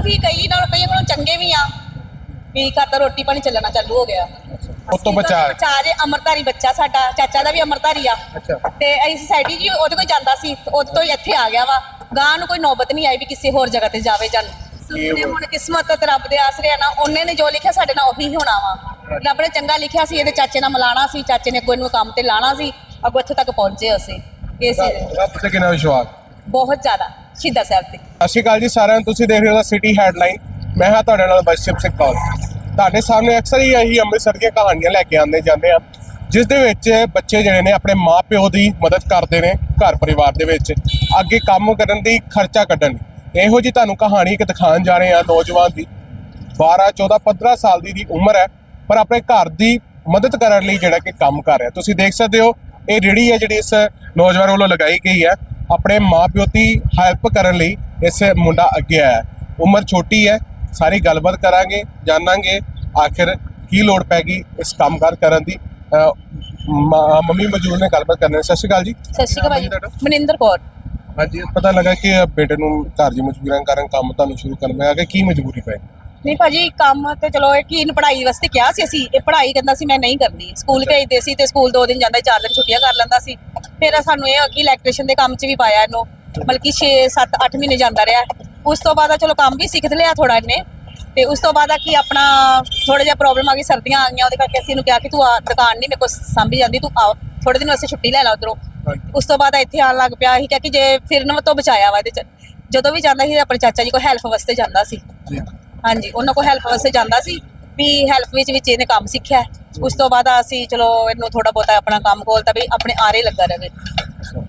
ਹੁਣ ਵੀ ਕਈ ਨਾਲ ਕਈ ਕੋਲੋਂ ਚੰਗੇ ਵੀ ਆ। ਵੀ ਘਰ ਦਾ ਰੋਟੀ ਪਾਣੀ ਚੱਲਣਾ ਚਾਲੂ ਹੋ ਗਿਆ। ਤੋਂ ਬਚਾ। ਬਚਾ ਜੇ ਅਮਰਧਾਰੀ ਬੱਚਾ ਸਾਡਾ ਚਾਚਾ ਦਾ ਵੀ ਅਮਰਧਾਰੀ ਆ। ਅੱਛਾ। ਤੇ ਅਸੀਂ ਸੋਸਾਇਟੀ ਜੀ ਉਹਦੇ ਕੋਲ ਜਾਂਦਾ ਸੀ ਤੇ ਉਹਦੇ ਤੋਂ ਹੀ ਇੱਥੇ ਆ ਗਿਆ ਵਾ। ਗਾਂ ਨੂੰ ਕੋਈ ਨੌਬਤ ਨਹੀਂ ਆਈ ਵੀ ਕਿਸੇ ਹੋਰ ਜਗ੍ਹਾ ਤੇ ਜਾਵੇ ਜਾਨ ਉਹਨੇ ਹੁਣ ਕਿਸਮਤ ਤੇ ਰੱਬ ਦੇ ਆਸਰੇ ਆ ਨਾ ਉਹਨੇ ਨੇ ਜੋ ਲਿਖਿਆ ਸਾਡੇ ਨਾਲ ਉਹੀ ਹੋਣਾ ਵਾ। ਰੱਬ ਨੇ ਚੰਗਾ ਲਿਖਿਆ ਸੀ ਇਹਦੇ ਚਾਚੇ ਨਾਲ ਮਿਲਾਣਾ ਸੀ ਚਾਚੇ ਨੇ ਅੱਗੋਂ ਇਹਨੂੰ ਕੰਮ ਤੇ ਲਾਣਾ ਸੀ ਅੱਗੋਂ ਇੱਥੇ ਤੱਕ ਪਹੁੰਚੇ ਅਸੀਂ। ਇਹ ਸੀ ਰੱਬ ਤੇ ਕਿੰਨਾ ਵਿਸ਼ਵਾਸ। ਬਹੁਤ ਜ਼ਿਆਦਾ। ਸ਼ਹੀਦਾਂ ਸਾਹਿਬ ਤੇ ਸਤਿ ਸ਼੍ਰੀ ਅਕਾਲ ਜੀ, ਸਾਰਿਆਂ ਨੂੰ ਤੁਸੀਂ ਦੇਖ ਰਹੇ ਹੋ ਸਿਟੀ ਹੈਡਲਾਈਨ ਮੈਂ ਹਾਂ ਤੁਹਾਡੇ ਨਾਲ ਬਸ਼ਿਪ ਸਿੰਘ ਕੌਰ। ਤੁਹਾਡੇ ਸਾਹਮਣੇ ਅਕਸਰ ਹੀ ਇਹੀ ਅੰਮ੍ਰਿਤਸਰ ਦੀਆਂ ਕਹਾਣੀਆਂ ਲੈ ਕੇ ਆਉਂਦੇ ਜਾਂਦੇ ਆ ਜਿਸ ਦੇ ਵਿੱਚ ਬੱਚੇ ਜਿਹੜੇ ਨੇ ਆਪਣੇ ਮਾਪਿਓ ਦੀ ਮਦਦ ਕਰਦੇ ਨੇ ਘਰ ਪਰਿਵਾਰ ਦੇ ਵਿੱਚ। ਅੱਗੇ ਕੰਮ ਕਰਨ ਦੀ, ਖਰਚਾ ਕੱਢਣ ਦੀ। ਇਹੋ ਜੀ ਤੁਹਾਨੂੰ ਕਹਾਣੀ ਇੱਕ ਦਿਖਾਉਣ ਜਾ ਰਹੇ ਆ ਨੌਜਵਾਨ ਦੀ। 12 14 15 ਸਾਲ ਦੀ ਦੀ ਉਮਰ ਹੈ, ਪਰ ਆਪਣੇ ਘਰ ਦੀ ਮਦਦ ਕਰਨ ਲਈ ਜਿਹੜਾ ਕਿ ਕੰਮ ਕਰ ਰਿਹਾ। ਤੁਸੀਂ ਦੇਖ ਸਕਦੇ ਹੋ, ਇਹ ਰੇੜੀ ਹੈ ਜਿਹੜੀ ਇਸ ਨੌਜਵਾਨ ਵੱਲੋਂ ਲਗਾਈ ਗਈ ਹੈ। ਆਪਣੇ ਮਾਪਿਓ ਦੀ ਹੈਲਪ ਕਰਨ ਲਈ ਇਸ ਮੁੰਡਾ ਅੱਗੇ ਆਇਆ। ਉਮਰ ਛੋਟੀ ਹੈ ਸਾਰੀ ਗੱਲਬਾਤ ਕਰਾਂਗੇ ਜਾਣਾਂਗੇ ਆਖਿਰ ਕੀ ਲੋੜ ਪੈ ਗਈ ਇਸ ਕੰਮਕਾਰ ਕਰਨ ਦੀ। ਮੰਮੀ ਮਜੂਰ ਨੇ ਗੱਲਬਾਤ ਕਰਨੀ ਸਤਿ ਸ਼੍ਰੀ ਅਕਾਲ ਜੀ। ਸਤਿ ਸ਼੍ਰੀ ਅਕਾਲ ਭਾਈ ਮਨਿੰਦਰ ਕੌਰ। ਹਾਂਜੀ ਪਤਾ ਲੱਗਾ ਕਿ ਬੇਟੇ ਨੂੰ ਘਰ ਦੀ ਮਜਬੂਰੀਆਂ ਕਾਰਨ ਕੰਮ ਤੁਹਾਨੂੰ ਸ਼ੁਰੂ ਕਰਨ ਕਿ ਕੀ ਮਜਬੂਰੀ ਪਈ ਨਹੀਂ ਭਾਜੀ ਕੰਮ ਤੇ ਚਲੋ ਇਹ ਕੀ ਪੜ੍ਹਾਈ ਵਾਸਤੇ ਕਿਹਾ ਸੀ ਅਸੀਂ ਇਹ ਪੜ੍ਹਾਈ ਕਹਿੰਦਾ ਸੀ ਮੈਂ ਨਹੀਂ ਕਰਨੀ। ਸਕੂਲ ਭੇਜਦੇ ਸੀ ਤੇ ਸਕੂਲ ਦੋ ਦਿਨ ਜਾਂਦਾ ਸੀ, ਚਾਰ ਦਿਨ ਛੁੱਟੀਆਂ ਕਰ ਲੈਂਦਾ ਸੀ। ਫਿਰ ਸਾਨੂੰ ਇਹ ਕਿ ਇਲੈਕਟ੍ਰੀਸ਼ੀਅਨ ਦੇ ਕੰਮ 'ਚ ਵੀ ਪਾਇਆ ਇਹਨੂੰ ਬਲਕਿ 6 7 8 ਮਹੀਨੇ ਜਾਂਦਾ ਰਿਹਾ। ਉਸ ਤੋਂ ਬਾਅਦ ਚਲੋ ਕੰਮ ਵੀ ਸਿੱਖ ਲਿਆ ਥੋੜਾ ਇਹਨੇ। ਤੇ ਉਸ ਤੋਂ ਬਾਅਦ ਆ ਕਿ ਆਪਣਾ ਥੋੜਾ ਜਿਹਾ ਪ੍ਰੋਬਲਮ ਆ ਗਈ ਸਰਦੀਆਂ ਆ ਗਈਆਂ ਉਹਦੇ ਕਰਕੇ ਅਸੀਂ ਇਹਨੂੰ ਕਿਹਾ ਕਿ ਤੂੰ ਆ ਦੁਕਾਨ ਨਹੀਂ ਮੇਰੇ ਕੋਲ ਸਾਂਭੀ ਜਾਂਦੀ ਤੂੰ ਆ ਥੋੜੇ ਦਿਨ ਵਾਸਤੇ ਛੁੱਟੀ ਲੈ ਲਾ ਉਧਰੋਂ। ਉਸ ਤੋਂ ਬਾਅਦ ਇੱਥੇ ਆਉਣ ਲੱਗ ਪਿਆ ਅਸੀਂ ਕਿਹਾ ਕਿ ਜੇ ਫਿਰਨ ਤੋਂ ਬਚਾਇਆ ਵਾ ਇਹਦੇ ਚ। ਜਦੋਂ ਵੀ ਜਾਂਦਾ ਸੀ ਆਪਣੇ ਚਾਚਾ ਜੀ ਕੋਲ ਹੈਲਪ ਵਾਸਤੇ ਜਾਂਦਾ ਸੀ। ਹਾਂਜੀ ਉਹਨਾਂ ਕੋਲ ਹੈਲਪ ਵਾਸਤੇ ਜਾਂਦਾ ਸੀ ਵੀ ਹੈਲਪ ਵਿੱਚ ਵਿੱਚ ਇਹਨੇ ਕੰਮ ਸਿੱਖਿਆ ਉਸ ਤੋਂ ਬਾਅਦ ਅਸੀਂ ਚਲੋ ਇਹਨੂੰ ਥੋੜਾ ਬਹੁਤਾ ਆਪਣਾ ਕੰਮ ਖੋਲਤਾ ਵੀ ਆਪਣੇ ਆਰੇ ਲੱਗਾ ਰਵੇ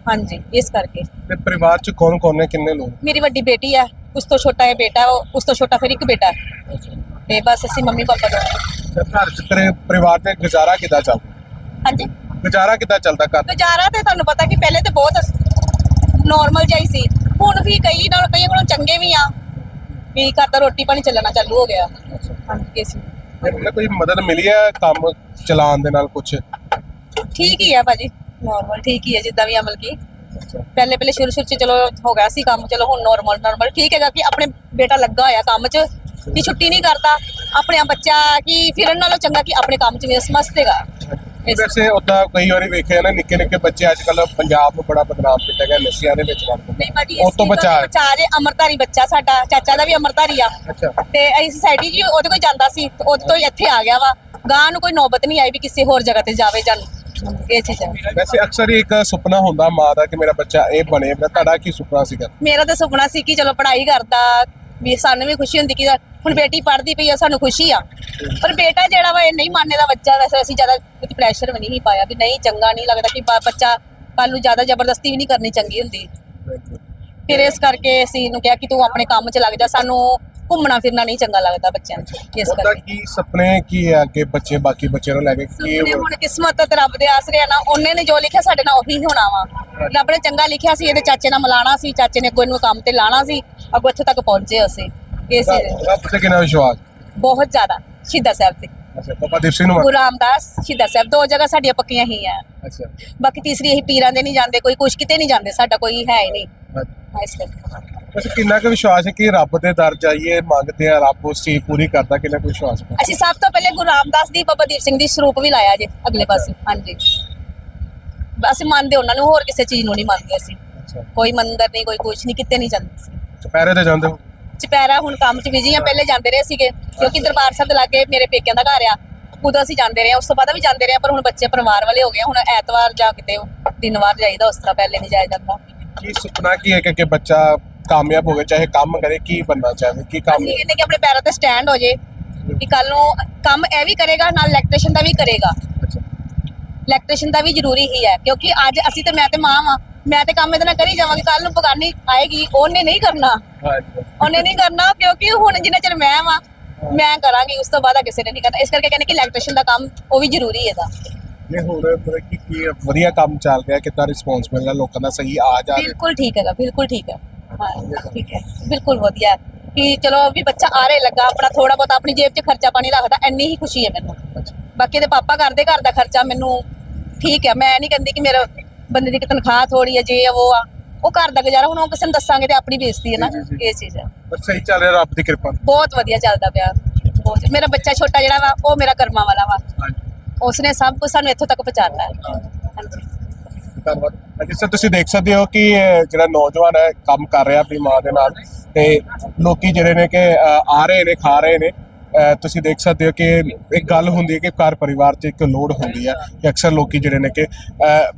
ਹਾਂਜੀ ਇਸ ਕਰਕੇ। ਤੇ ਪਰਿਵਾਰ ਚ ਕੌਣ ਕੌਣ ਨੇ ਕਿੰਨੇ ਲੋਕ? ਮੇਰੀ ਵੱਡੀ ਬੇਟੀ ਹੈ ਉਸ ਤੋਂ ਛੋਟਾ ਇਹ ਬੇਟਾ ਉਹ- ਉਸ ਤੋਂ ਛੋਟਾ ਫਿਰ ਇੱਕ ਬੇਟਾ ਹੈ। ਤੇ ਬਸ ਅਸੀਂ ਮੰਮੀ ਪਾਪਾ ਦੋ ਤੇ ਘਰ ਚ ਤੇਰੇ ਪਰਿਵਾਰ ਤੇ ਗੁਜ਼ਾਰਾ ਕਿੱਦਾਂ ਚੱਲਦਾ? ਹਾਂਜੀ। ਗੁਜ਼ਾਰਾ ਕਿੱਦਾਂ ਚੱਲਦਾ ਘਰ? ਗੁਜ਼ਾਰਾ ਤੇ ਤੁਹਾਨੂੰ ਪਤਾ ਕਿ ਪਹਿਲੇ ਤੇ ਬਹੁਤ ਨਾਰਮਲ ਜਿਹਾ ਹੀ ਸੀ। ਹੁਣ ਵੀ ਕਈ ਨਾਲ ਕਈ ਕੋਲੋਂ ਚੰਗੇ ਵੀ ਆ ਵੀ ਘਰ ਦਾ ਰੋਟੀ ਪਾਣੀ ਚੱਲਣਾ ਚਾਲੂ ਹੋ ਗਿਆ। ਹਾਂਜੀ ਇਸ ਤੇ ਮੈਨੂੰ ਕੋਈ ਮਦਦ ਮਿਲੀ ਹੈ ਕੰਮ ਚਲਾਉਣ ਦੇ ਨਾਲ ਕੁਝ ਠੀਕ ਹੀ ਹੈ ਭਾਜੀ ਨਾਰਮਲ ਠੀਕ ਹੀ ਹੈ ਜਿੱਦਾਂ ਵੀ ਅਮਲ ਕੀ ਪਹਿਲੇ ਪਹਿਲੇ ਸ਼ੁਰੂ ਸ਼ੁਰੂ ਚ ਚਲੋ ਹੋ ਗਿਆ ਸੀ ਕੰਮ ਚਲੋ ਹੁਣ ਨਾਰਮਲ ਨਾਰਮਲ ਠੀਕ ਹੈਗਾ ਕਿ ਆਪਣੇ ਬੇਟਾ ਲੱਗਾ ਹੋਇਆ ਕੰਮ 'ਚ ਕਿ ਛੁੱਟੀ ਨਹੀਂ ਕਰਦਾ ਆਪਣੇ ਆਪ ਬੱਚਾ ਕਿ ਫਿਰਨ ਨਾਲੋਂ ਚੰਗਾ ਕਿ ਆਪਣੇ ਕੰਮ 'ਚ ਇਸ- ਵੈਸੇ ਉਦਾਂ ਕਈ ਵਾਰੀ ਵੇਖਿਆ ਨਾ ਨਿੱਕੇ ਨਿੱਕੇ ਬੱਚੇ ਅੱਜ ਕੱਲ ਪੰਜਾਬ ਨੂੰ ਬੜਾ ਬਦਨਾਮ ਕੀਤਾ ਗਿਆ ਨਸ਼ਿਆਂ ਦੇ ਵਿੱਚ ਵੜ ਕੇ ਨਹੀਂ ਭਾਜੀ ਉਹ ਤੋਂ ਬਚਾ। ਬਚਾ ਜੇ ਅਮਰਧਾਰੀ ਬੱਚਾ ਸਾਡਾ ਚਾਚਾ ਦਾ ਵੀ ਅਮਰਧਾਰੀ ਆ। ਅੱਛਾ। ਤੇ ਅਸੀਂ ਸੋਸਾਇਟੀ ਜੀ ਉਹਦੇ ਕੋਲ ਜਾਂਦਾ ਸੀ ਤੇ ਉਹਦੇ ਤੋਂ ਹੀ ਇੱਥੇ ਆ ਗਿਆ ਵਾ। ਗਾਂ ਨੂੰ ਕੋਈ ਨੌਬਤ ਨਹੀਂ ਆਈ ਵੀ ਕਿਸੇ ਹੋਰ ਜਗ੍ਹਾ ਤੇ ਜਾਵੇ ਜਾਨ ਇਹ ਚੀਜ਼। ਹੈ ਵੈਸੇ ਅਕਸਰ ਹੀ ਇੱਕ ਸੁਪਨਾ ਹੁੰਦਾ ਮਾਂ ਦਾ ਕਿ ਮੇਰਾ ਬੱਚਾ ਇਹ ਬਣੇ ਤੁਹਾਡਾ ਕੀ ਸੁਪਨਾ ਸੀਗਾ? ਮੇਰਾ ਤਾਂ ਸੁਪਨਾ ਸੀ ਕਿ ਚਲੋ ਪੜ੍ਹਾਈ ਕਰਦਾ ਵੀ ਸਾਨੂੰ ਵੀ ਖੁਸ਼ੀ ਹੁੰਦੀ ਕਿ ਹੁਣ ਬੇਟੀ ਪੜ੍ਹਦੀ ਪਈ ਆ ਸਾਨੂੰ ਖੁਸ਼ੀ ਆ। ਪਰ ਬੇਟਾ ਜਿਹੜਾ ਵਾ ਇਹ ਨਹੀਂ ਮੰਨਦਾ ਬੱਚਾ ਵੈਸੇ ਅਸੀਂ ਜ਼ਿਆਦਾ ਕੁਝ ਪ੍ਰੈਸ਼ਰ ਵੀ ਨਹੀਂ ਪਾਇਆ ਵੀ ਨਹੀਂ ਚੰਗਾ ਨਹੀਂ ਲੱਗਦਾ ਕਿ ਬੱਚਾ ਕੱਲ ਨੂੰ ਜ਼ਿਆਦਾ ਜ਼ਬਰਦਸਤੀ ਵੀ ਨਹੀਂ ਕਰਨੀ ਚੰਗੀ ਹੁੰਦੀ। ਫਿਰ ਇਸ ਕਰਕੇ ਅਸੀਂ ਇਹਨੂੰ ਕਿਹਾ ਕਿ ਤੂੰ ਆਪਣੇ ਕੰਮ 'ਚ ਲੱਗ ਜਾ ਸਾਨੂੰ ਘੁੰਮਣਾ ਫਿਰਨਾ ਨਹੀਂ ਚੰਗਾ ਲੱਗਦਾ ਬੱਚਿਆਂ ਨੂੰ। ਇਸ ਉਹਦਾ ਕਰਕੇ। ਕੀ ਸੁਪਨੇ ਕੀ ਹੈ ਅੱਗੇ ਬੱਚੇ ਬਾਕੀ ਬੱਚਿਆਂ ਨੂੰ ਲੈ ਕੇ? ਕੀ ਸੁਪਨੇ ਹੁਣ ਕਿਸਮਤ ਤੇ ਰੱਬ ਦੇ ਆਸਰੇ ਆ ਨਾ ਉਹਨੇ ਨੇ ਜੋ ਲਿਖਿਆ ਸਾਡੇ ਨਾਲ ਉਹੀ ਹੋਣਾ ਵਾ। ਰੱਬ ਨੇ ਚੰਗਾ ਲਿਖਿਆ ਸੀ ਇਹਦੇ ਚਾਚੇ ਨਾਲ ਮਿਲਾਣਾ ਸੀ ਚਾਚੇ ਨੇ ਅੱਗੋਂ ਇਹਨੂੰ ਕੰਮ ਤੇ ਲਾਣਾ ਸੀ। ਅੱਗੋਂ ਇੱਥੇ ਤੱਕ ਪਹੁੰਚੇ ਅਸੀਂ। ਇਹ ਸੀ ਰੱਬ ਤੇ ਕਿੰਨਾ ਵਿਸ਼ਵਾਸ? ਬਹੁਤ ਜ਼ਿਆਦਾ ਸ਼ਹੀਦਾਂ ਸਾਹਿਬ ਤੇ ਅੱਛਾ ਬਾਬਾ ਦੀਪ ਸਿੰਘ ਨੂੰ ਗੁਰੂ ਰਾਮਦਾਸ ਸ਼ਹੀਦਾਂ ਸਾਹਿਬ ਦੋ ਜਗ੍ਹਾ ਸਾਡੀਆਂ ਪੱਕੀਆਂ ਹੀ ਆ। ਅੱਛਾ। ਬਾਕੀ ਤੀਸਰੀ ਅਸੀਂ ਪੀਰਾਂ ਦੇ ਨਹੀਂ ਜਾਂਦੇ ਕੋਈ ਕੁਛ ਕਿਤੇ ਨਹੀਂ ਜਾਂਦੇ ਸਾਡਾ ਕੋਈ ਹੈ ਹੀ ਨਹੀਂ। ਹਾਂ, ਇਸ ਕਰਕੇ। ਵੈਸੇ ਕਿੰਨਾ ਕੁ ਵਿਸ਼ਵਾਸ ਹੈ ਕਿ ਰੱਬ ਦੇ ਦਰ ਜਾਈਏ ਮੰਗਦੇ ਆ ਰੱਬ ਉਸ ਚੀਜ਼ ਪੂਰੀ ਕਰਦਾ ਕਿੰਨਾ ਕੁ ਵਿਸ਼ਵਾਸ ਹੈ? ਅਸੀਂ ਸਭ ਤੋਂ ਪਹਿਲੇ ਗੁਰੂ ਰਾਮਦਾਸ ਦੀ ਬਾਬਾ ਦੀਪ ਸਿੰਘ ਦੀ ਸਰੂਪ ਵੀ ਲਾਇਆ ਜੇ ਅਗਲੇ ਪਾਸੇ। ਹਾਂਜੀ। ਅਸੀਂ ਮੰਨਦੇ ਉਹਨਾਂ ਨੂੰ ਹੋਰ ਕਿਸੇ ਚੀਜ਼ ਨੂੰ ਨਹੀਂ ਮੰਨਦੇ ਅਸੀਂ। ਅੱਛਾ। ਕੋਈ ਮੰਦਰ ਨਹੀਂ ਕੋਈ ਕੁਛ ਨਹੀਂ ਕਿਤੇ ਨਹੀਂ ਜਾਂਦੇ ਸੀ ਚੁਪਹਿਰੇ ਤੇ ਜਾਂਦੇ ਹੋ? ਚਪੈਰਾ ਹੁਣ ਕੰਮ 'ਚ ਬਿਜ਼ੀ ਆ ਪਹਿਲੇ ਜਾਂਦੇ ਰਹੇ ਸੀਗੇ ਕਿਉਂਕਿ ਦਰਬਾਰ ਸਾਹਿਬ ਦੇ ਲਾਗੇ ਮੇਰੇ ਪੇਕਿਆਂ ਦਾ ਘਰ ਆ। ਉਦੋਂ ਅਸੀਂ ਜਾਂਦੇ ਰਹੇ ਉਸ ਤੋਂ ਬਾਅਦ ਵੀ ਜਾਂਦੇ ਰਹੇ ਪਰ ਹੁਣ ਬੱਚੇ ਪਰਿਵਾਰ ਵਾਲੇ ਹੋ ਗਏ ਹੁਣ ਐਤਵਾਰ ਜਾ ਕਿਤੇ ਦਿਨਵਾਰ ਜਾਈਦਾ ਉਸ ਤਰ੍ਹਾਂ ਪਹਿਲੇ ਨਹੀਂ ਜਾਇਆ ਜਾਂਦਾ। ਕੀ ਸੁਪਨਾ ਕੀ ਹੈ ਕਿ ਕਿ ਬੱਚਾ ਕਾਮਯਾਬ ਹੋਵੇ ਚਾਹੇ ਕੰਮ ਕਰੇ ਕੀ ਬੰਨਾ ਚਾਹੇ ਕੀ ਕੰਮ ਅਸੀਂ ਕਹਿੰਦੇ ਕਿ ਆਪਣੇ ਪੈਰਾਂ ਤੇ ਸਟੈਂਡ ਹੋ ਜੇ ਕਿ ਕੱਲ ਨੂੰ ਕੰਮ ਇਹ ਵੀ ਕਰੇਗਾ ਨਾਲ ਇਲੈਕਟ੍ਰੀਸ਼ੀਅਨ ਦਾ ਵੀ ਕਰੇਗਾ। ਅੱਛਾ। ਇਲੈਕਟ੍ਰੀਸ਼ੀਅਨ ਦਾ ਵੀ ਜ਼ਰੂਰੀ ਹੀ ਹੈ ਕਿਉਂਕਿ ਅੱਜ ਅਸੀਂ ਤੇ ਮੈਂ ਤੇ ਮਾਂ ਵਾਂ ਮੈਂ ਤੇ ਕੰਮ ਇਹਦੇ ਨਾਲ ਕਰੀ ਜਾਵਾਂਗੀ ਕੱਲ ਨੂੰ ਬਗਾਨੀ ਆਏਗੀ ਉਹਨੇ ਨਹੀਂ ਕਰਨਾ। ਹਾਂਜੀ। ਉਹਨੇ ਨਹੀਂ ਕਰਨਾ ਕਿਉਂਕਿ ਹੁਣ ਜਿੰਨਾ ਚਿਰ ਮੈਂ ਵਾਂ ਮੈਂ ਕਰਾਂਗੀ ਉਸ ਤੋਂ ਬਾਅਦ ਆ ਕਿਸੇ ਨੇ ਨਹੀਂ ਕਰਨਾ। ਇਸ ਕਰਕੇ ਕਹਿੰਦੇ ਕਿ ਇਲੈਕਟ੍ਰੀਸ਼ੀਅਨ ਦਾ ਕੰਮ ਉਹ ਵੀ ਜ਼ਰੂਰੀ ਹੈਗਾ ਇਹ ਹੁਣ ਮਤਲਬ ਕਿ ਕੀ ਵਧੀਆ ਕੰਮ ਚੱਲ ਰਿਹਾ ਕਿੰਨਾ ਰਿਸਪੌਂਸ ਮਿਲ ਰਿਹਾ ਲੋਕਾਂ ਦਾ ਸਹੀ ਆ ਜਾ ਰਿਹਾ? ਬਿਲਕੁਲ ਠੀਕ ਹੈਗਾ ਬਿਲਕੁਲ ਠੀਕ ਹੈ। ਹਾਂ ਠੀਕ ਹੈ ਬਿਲਕੁਲ ਵਧੀਆ ਹੈ। ਕਿ ਚਲੋ ਵੀ ਬੱਚਾ ਆਰੇ ਲੱਗਾ ਆਪਣਾ ਥੋੜਾ ਬਹੁਤਾ ਆਪਣੀ ਜੇਬ 'ਚ ਖਰਚਾ ਪਾਣੀ ਰੱਖਦਾ ਇੰਨੀ ਹੀ ਖੁਸ਼ੀ ਹੈ ਮੈਨੂੰ। ਬਾਕੀ ਦੇ ਪਾਪਾ ਕਰਦੇ ਘਰ ਦਾ ਖਰਚਾ ਮੈਨੂੰ ਠੀਕ ਹੈ ਮੈਂ ਨਹੀਂ ਕਹਿੰਦੀ ਕਿ ਮੇਰਾ ਬੰਦੇ ਦੀ ਤਨਖਾਹ ਥੋੜੀ ਹੈ ਜੇ ਉਹ ਆ ਉਹ ਘਰ ਦਾ ਗੁਜ਼ਾਰਾ ਹੁਣ ਉਹ ਕਿਸੇ ਨੂੰ ਦੱਸਾਂਗੇ ਤੇ ਆਪਣੀ ਬੇਇੱਜ਼ਤੀ ਹੈ ਨਾ ਜੀ, ਜੀ, ਜੀ। ਇਹ ਚੀਜ਼ ਹੈ ਪਰ ਸਹੀ ਚੱਲ ਰਿਹਾ ਰੱਬ ਦੀ ਕਿਰਪਾ। ਬਹੁਤ ਵਧੀਆ ਚੱਲਦਾ ਪਿਆ। ਬਹੁਤ ਮੇਰਾ ਬੱਚਾ ਛੋਟਾ ਜਿਹੜਾ ਵਾ ਉਹ ਮੇਰਾ ਕਰਮਾਂ ਵਾਲਾ ਵਾ। ਹਾਂਜੀ। ਉਸਨੇ ਸਭ ਕੁਝ ਸਾਨੂੰ ਇੱਥੋਂ ਤੱਕ ਪਹੁੰਚਾਇਆ ਹੈ ਹਾਂਜੀ। ਧੰਨਵਾਦ। ਹਾਂਜੀ ਸਰ ਤੁਸੀਂ ਦੇਖ ਸਕਦੇ ਹੋ ਕਿ ਜਿਹੜਾ ਨੌਜਵਾਨ ਹੈ ਕੰਮ ਕਰ ਰਿਹਾ ਆਪਣੀ ਮਾਂ ਦੇ ਨਾਲ ਤੇ ਲੋਕੀ ਜਿਹੜੇ ਨੇ ਕਿ ਆ ਰਹੇ ਨੇ ਖਾ ਰਹੇ ਨੇ। ਤੁਸੀਂ ਦੇਖ ਸਕਦੇ ਹੋ ਕਿ ਇੱਕ ਗੱਲ ਹੁੰਦੀ ਹੈ ਕਿ ਘਰ ਪਰਿਵਾਰ 'ਚ ਇੱਕ ਲੋੜ ਹੁੰਦੀ ਹੈ ਕਿ ਅਕਸਰ ਲੋਕੀ ਜਿਹੜੇ ਨੇ ਕਿ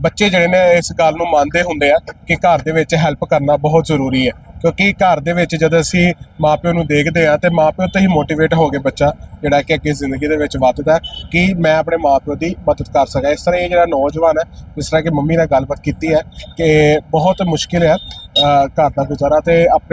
ਬੱਚੇ ਜਿਹੜੇ ਨੇ ਇਸ ਗੱਲ ਨੂੰ ਮੰਨਦੇ ਹੁੰਦੇ ਆ ਕਿ ਘਰ ਦੇ ਵਿੱਚ ਹੈਲਪ ਕਰਨਾ ਬਹੁਤ ਜ਼ਰੂਰੀ ਹੈ। ਕਿਉਂਕਿ ਘਰ ਦੇ ਵਿੱਚ ਜਦ ਅਸੀਂ ਮਾਪਿਓ ਨੂੰ ਦੇਖਦੇ ਆ ਤੇ ਮਾਪਿਓ ਤੋਂ ਹੀ ਮੋਟੀਵੇਟ ਹੋ ਕੇ ਬੱਚਾ ਜਿਹੜਾ ਕਿ ਅੱਗੇ ਜ਼ਿੰਦਗੀ ਦੇ ਵਿੱਚ ਵੱਧਦਾ ਕਿ ਮੈਂ ਆਪਣੇ ਮਾਪਿਓ ਦੀ ਮਦਦ ਕਰ ਸਕਾਂ। ਇਸ ਤਰ੍ਹਾਂ ਇਹ ਜਿਹੜਾ ਨੌਜਵਾਨ ਹੈ, ਜਿਸ ਤਰ੍ਹਾਂ ਕਿ ਮੰਮੀ ਨਾਲ ਗੱਲਬਾਤ ਕੀਤੀ ਹੈ ਕਿ ਬਹੁਤ ਮੁਸ਼ਕਿਲ ਹੈ ਘਰ ਦਾ ਗੁਜ਼ਾਰਾ ਤੇ ਆਪਣੇ